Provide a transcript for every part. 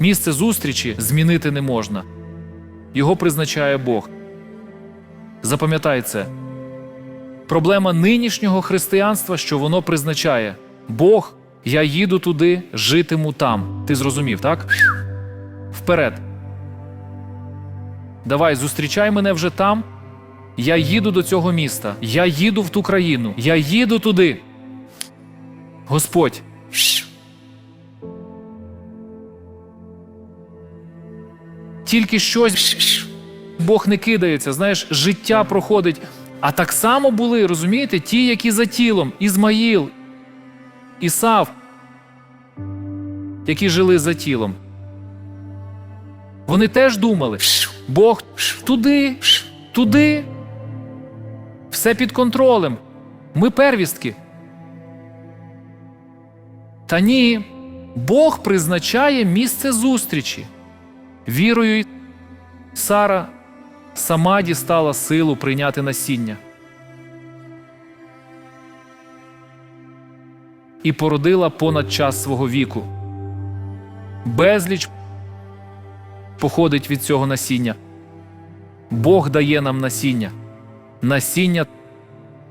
Місце зустрічі змінити не можна. Його призначає Бог. Запам'ятай це. Проблема нинішнього християнства, що воно призначає Бог, я їду туди, житиму там. Ти зрозумів, так? Вперед. Давай, зустрічай мене вже там. Я їду до цього міста. Я їду в ту країну. Я їду туди. Господь. Тільки щось Бог не кидається, знаєш, життя проходить. А так само були, розумієте, ті, які за тілом, Ізмаїл, Ісав, які жили за тілом. Вони теж думали, Бог туди, туди, все під контролем. Ми первістки. Та ні, Бог призначає місце зустрічі. Вірою Сара сама дістала силу прийняти насіння. І породила понад час свого віку. Безліч походить від цього насіння. Бог дає нам насіння. Насіння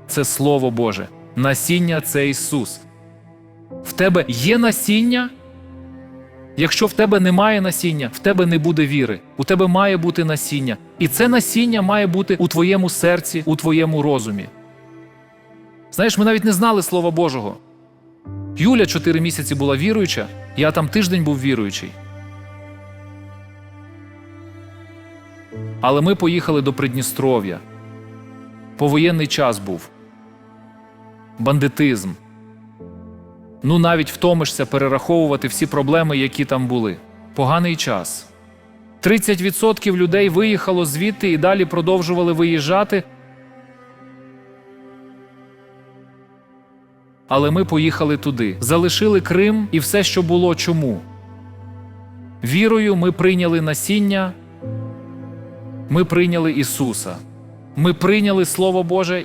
це Слово Боже. Насіння це Ісус. В тебе є насіння. Якщо в тебе немає насіння, в тебе не буде віри. У тебе має бути насіння. І це насіння має бути у твоєму серці, у твоєму розумі. Знаєш, ми навіть не знали Слова Божого. Юля чотири місяці була віруюча, я там тиждень був віруючий. Але ми поїхали до Придністров'я. Повоєнний час був. Бандитизм. Ну, навіть втомишся перераховувати всі проблеми, які там були. Поганий час. 30% людей виїхало звідти і далі продовжували виїжджати. Але ми поїхали туди, залишили Крим і все, що було чому. Вірою ми прийняли насіння, ми прийняли Ісуса, ми прийняли Слово Боже.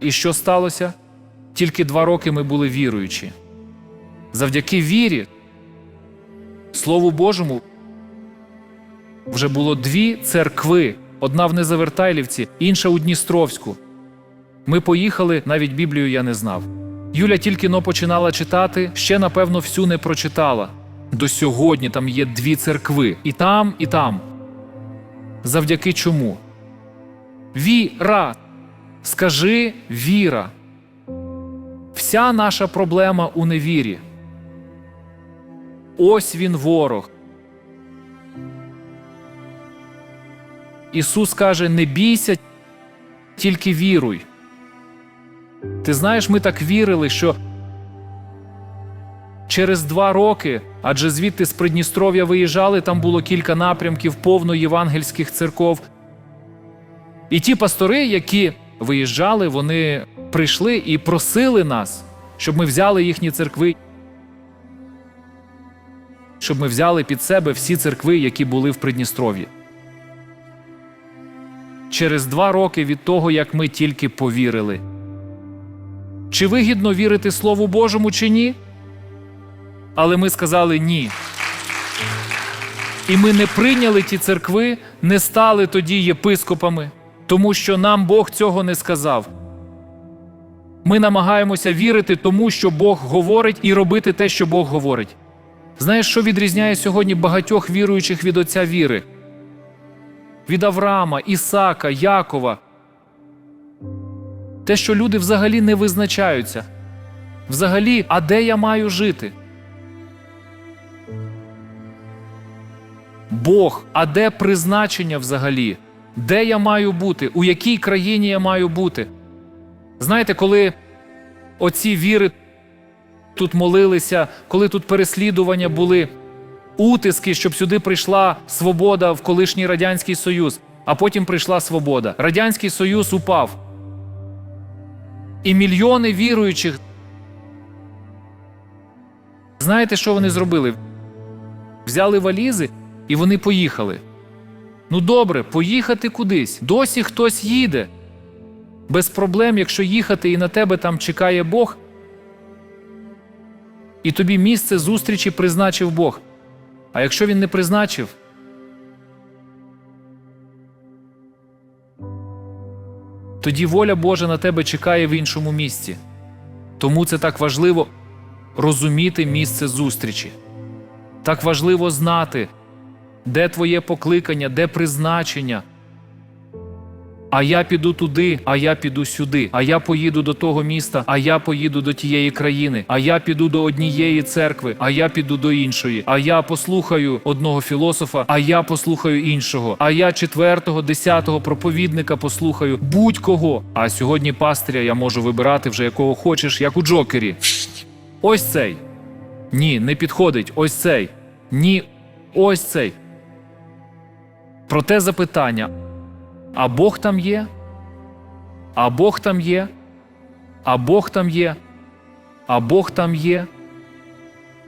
І що сталося? Тільки два роки ми були віруючі. Завдяки вірі, Слову Божому, вже було дві церкви: одна в Незавертайлівці, інша у Дністровську. Ми поїхали, навіть Біблію я не знав. Юля тільки но починала читати, ще, напевно, всю не прочитала. До сьогодні там є дві церкви і там, і там. Завдяки чому? Віра. Скажи віра. Вся наша проблема у невірі. Ось він ворог. Ісус каже: не бійся, тільки віруй. Ти знаєш, ми так вірили, що через два роки, адже звідти з Придністров'я виїжджали, там було кілька напрямків повно євангельських церков. І ті пастори, які виїжджали, вони прийшли і просили нас, щоб ми взяли їхні церкви, щоб ми взяли під себе всі церкви, які були в Придністров'ї. Через два роки від того, як ми тільки повірили. Чи вигідно вірити Слову Божому, чи ні? Але ми сказали ні. І ми не прийняли ті церкви, не стали тоді єпископами, тому що нам Бог цього не сказав. Ми намагаємося вірити тому, що Бог говорить, і робити те, що Бог говорить. Знаєш, що відрізняє сьогодні багатьох віруючих від Отця віри? Від Авраама, Ісака, Якова. Те, що люди взагалі не визначаються. Взагалі, а де я маю жити? Бог, а де призначення взагалі? Де я маю бути? У якій країні я маю бути? Знаєте, коли оці віри тут молилися, коли тут переслідування були, утиски, щоб сюди прийшла свобода в колишній Радянський Союз, а потім прийшла свобода. Радянський Союз упав. І мільйони віруючих. Знаєте, що вони зробили? Взяли валізи і вони поїхали. Ну добре, поїхати кудись. Досі хтось їде. Без проблем, якщо їхати і на тебе там чекає Бог, і тобі місце зустрічі призначив Бог. А якщо він не призначив, тоді воля Божа на тебе чекає в іншому місці. Тому це так важливо розуміти місце зустрічі. Так важливо знати, де твоє покликання, де призначення. А я піду туди, а я піду сюди, а я поїду до того міста, а я поїду до тієї країни, а я піду до однієї церкви, а я піду до іншої, а я послухаю одного філософа, а я послухаю іншого, а я четвертого, десятого проповідника послухаю будь-кого. А сьогодні пастиря я можу вибирати вже якого хочеш, як у Джокері. Ось цей. Ні, не підходить. Ось цей. Ні, ось цей. Проте запитання: а Бог там є? А Бог там є? А Бог там є? А Бог там є?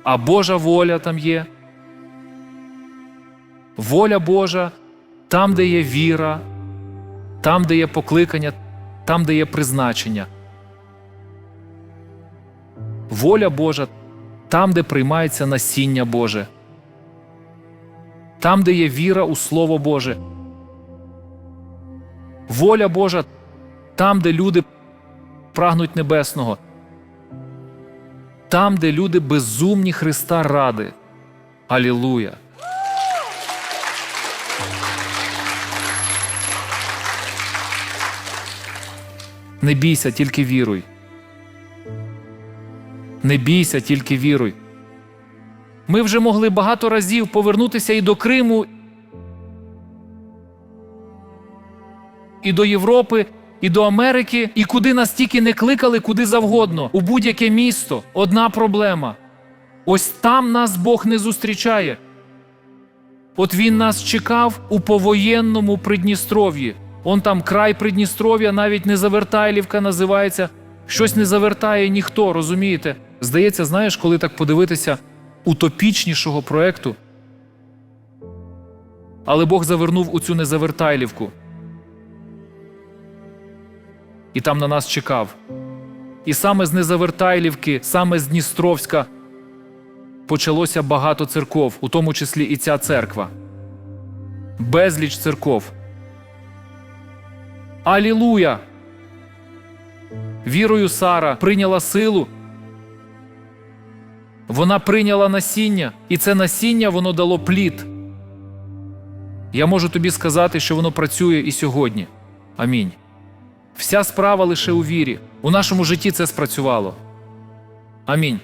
А Божа воля там є? Воля Божа там, де є віра, там, де є покликання, там, де є призначення. Воля Божа там, де приймається насіння Боже, там, де є віра у Слово Боже. Воля Божа там, де люди прагнуть небесного, там, де люди безумні Христа ради. Алілуя! Не бійся, тільки віруй. Не бійся, тільки віруй. Ми вже могли багато разів повернутися і до Криму, і до Європи, і до Америки, і куди нас тільки не кликали, куди завгодно, у будь-яке місто. Одна проблема. Ось там нас Бог не зустрічає. От він нас чекав у повоєнному Придністров'ї. Он там край Придністров'я, навіть не Завертайлівка називається. Щось не завертає ніхто, розумієте? Здається, знаєш, коли так подивитися утопічнішого проекту. Але Бог завернув у цю незавертайлівку. І там на нас чекав. І саме з Незавертайлівки, саме з Дністровська почалося багато церков, у тому числі і ця церква. Безліч церков. Алілуя! Вірою Сара прийняла силу. Вона прийняла насіння, і це насіння воно дало плід. Я можу тобі сказати, що воно працює і сьогодні. Амінь. Вся справа лише у вірі. У нашому житті це спрацювало. Амінь.